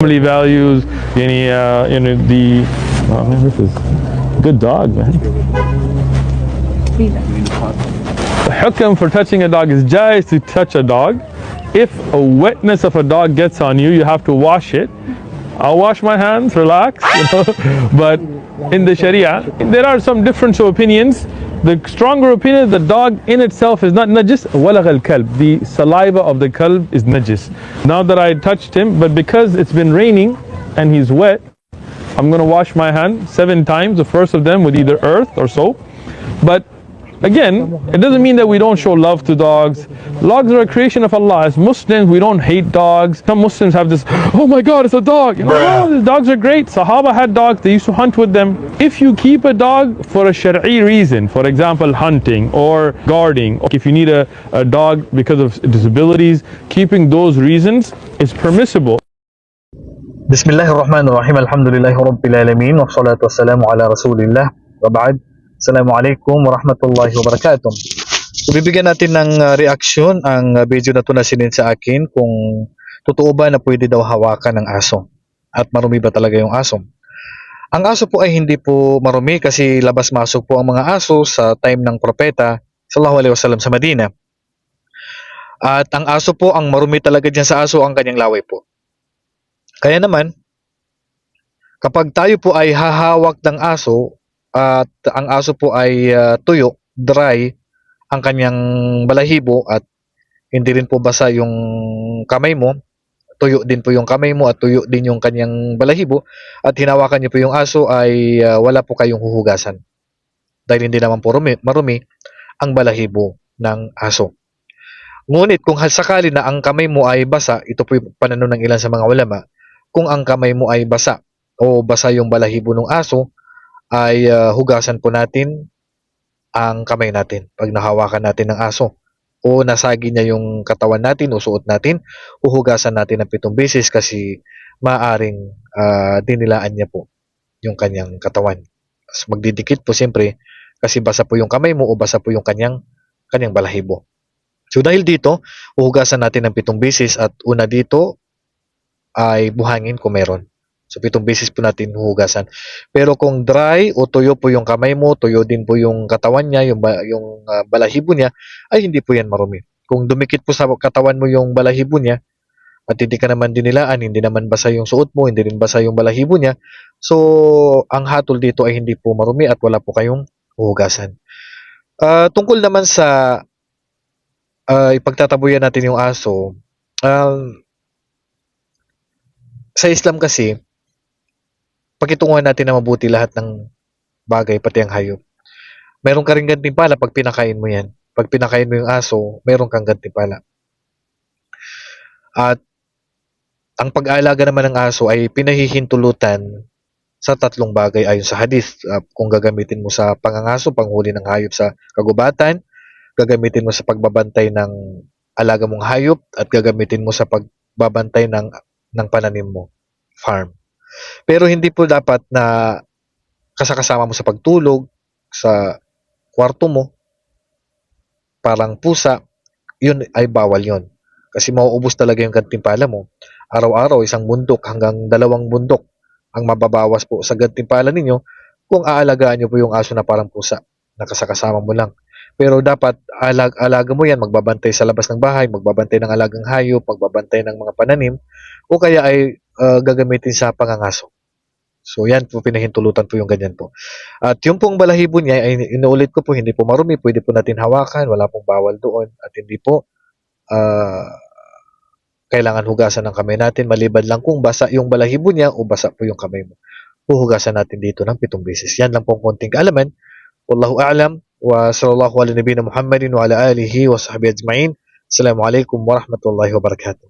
family values, any, uh, you know, the, oh man, this is good dog, man. The hukam for touching a dog is jais to touch a dog. If a wetness of a dog gets on you, you have to wash it. I'll wash my hands, relax. You know? but in the Sharia, there are some different opinions. The stronger opinion, the dog in itself is not najis. Walagh al kalb, the saliva of the kalb is najis. Now that I touched him, but because it's been raining and he's wet, I'm gonna wash my hand seven times. The first of them with either earth or soap. But again, it doesn't mean that we don't show love to dogs. Dogs are a creation of Allah. As Muslims, we don't hate dogs. Some Muslims have this, oh my God, it's a dog. You know, no, the dogs are great. Sahaba had dogs. They used to hunt with them. If you keep a dog for a shari reason, for example, hunting or guarding, or if you need a, a dog because of disabilities, keeping those reasons is permissible. Bismillahirrahmanirrahim. Alhamdulillahi Rabbil Alamin. Wassalatu wassalamu ala Rasulillah. Wa ba'd. Assalamualaikum warahmatullahi wabarakatuh. Bibigyan natin ng uh, reaksyon ang uh, video na to na sinend sa akin kung totoo ba na pwede daw hawakan ng aso at marumi ba talaga yung aso. Ang aso po ay hindi po marumi kasi labas-masok po ang mga aso sa time ng propeta sallallahu alaihi wasallam sa Medina. At ang aso po, ang marumi talaga dyan sa aso ang kanyang laway po. Kaya naman, kapag tayo po ay hahawak ng aso at ang aso po ay ah, tuyo, dry, ang kanyang balahibo at hindi rin po basa yung kamay mo, tuyo din po yung kamay mo at tuyo din yung kanyang balahibo at hinawakan niyo po yung aso ay ah, wala po kayong huhugasan. Dahil hindi naman po rumi, marumi ang balahibo ng aso. Ngunit kung sakali na ang kamay mo ay basa, ito po yung pananaw ng ilan sa mga ulama, kung ang kamay mo ay basa o basa yung balahibo ng aso, ay ah, hugasan po natin ang kamay natin pag nahawakan natin ng aso o nasagi niya yung katawan natin o suot natin, uhugasan natin ng pitong beses kasi maaring ah, dinilaan niya po yung kanyang katawan. Tapos magdidikit po siyempre kasi basa po yung kamay mo o basa po yung kanyang kanyang balahibo. So dahil dito, uhugasan natin ng pitong beses at una dito ay buhangin kung meron. So pitong beses po natin huhugasan. Pero kung dry o tuyo po yung kamay mo, tuyo din po yung katawan niya, yung, yung ah, balahibo niya, ay hindi po yan marumi. Kung dumikit po sa katawan mo yung balahibo niya, at hindi ka naman dinilaan, hindi naman basa yung suot mo, hindi rin basa yung balahibo niya, so ang hatol dito ay hindi po marumi at wala po kayong huhugasan. Ah, tungkol naman sa ah, ipagtatabuyan natin yung aso, um, sa Islam kasi, pakitunguhan natin na mabuti lahat ng bagay, pati ang hayop. Meron ka rin gantimpala pag pinakain mo yan. Pag pinakain mo yung aso, meron kang gantimpala. At ang pag-aalaga naman ng aso ay pinahihintulutan sa tatlong bagay ayon sa hadith. Kung gagamitin mo sa pangangaso, panghuli ng hayop sa kagubatan, gagamitin mo sa pagbabantay ng alaga mong hayop, at gagamitin mo sa pagbabantay ng, ng pananim mo, farm. Pero hindi po dapat na kasakasama mo sa pagtulog, sa kwarto mo, parang pusa, yun ay bawal yun. Kasi mauubos talaga yung gantimpala mo. Araw-araw, isang bundok hanggang dalawang bundok ang mababawas po sa gantimpala ninyo kung aalagaan nyo po yung aso na parang pusa na kasakasama mo lang. Pero dapat alag alaga mo yan, magbabantay sa labas ng bahay, magbabantay ng alagang hayop, magbabantay ng mga pananim, o kaya ay uh, gagamitin sa pangangaso. So yan po, pinahintulutan po yung ganyan po. At yung pong balahibo niya, ay inuulit ko po, hindi po marumi, pwede po natin hawakan, wala pong bawal doon, at hindi po uh, kailangan hugasan ng kamay natin, maliban lang kung basa yung balahibo niya o basa po yung kamay mo. Huhugasan natin dito ng pitong beses. Yan lang pong konting kaalaman. Wallahu a'lam wa sallallahu ala nabiyina Muhammadin wa ala alihi wa sahbihi ajma'in. Assalamualaikum warahmatullahi wabarakatuh.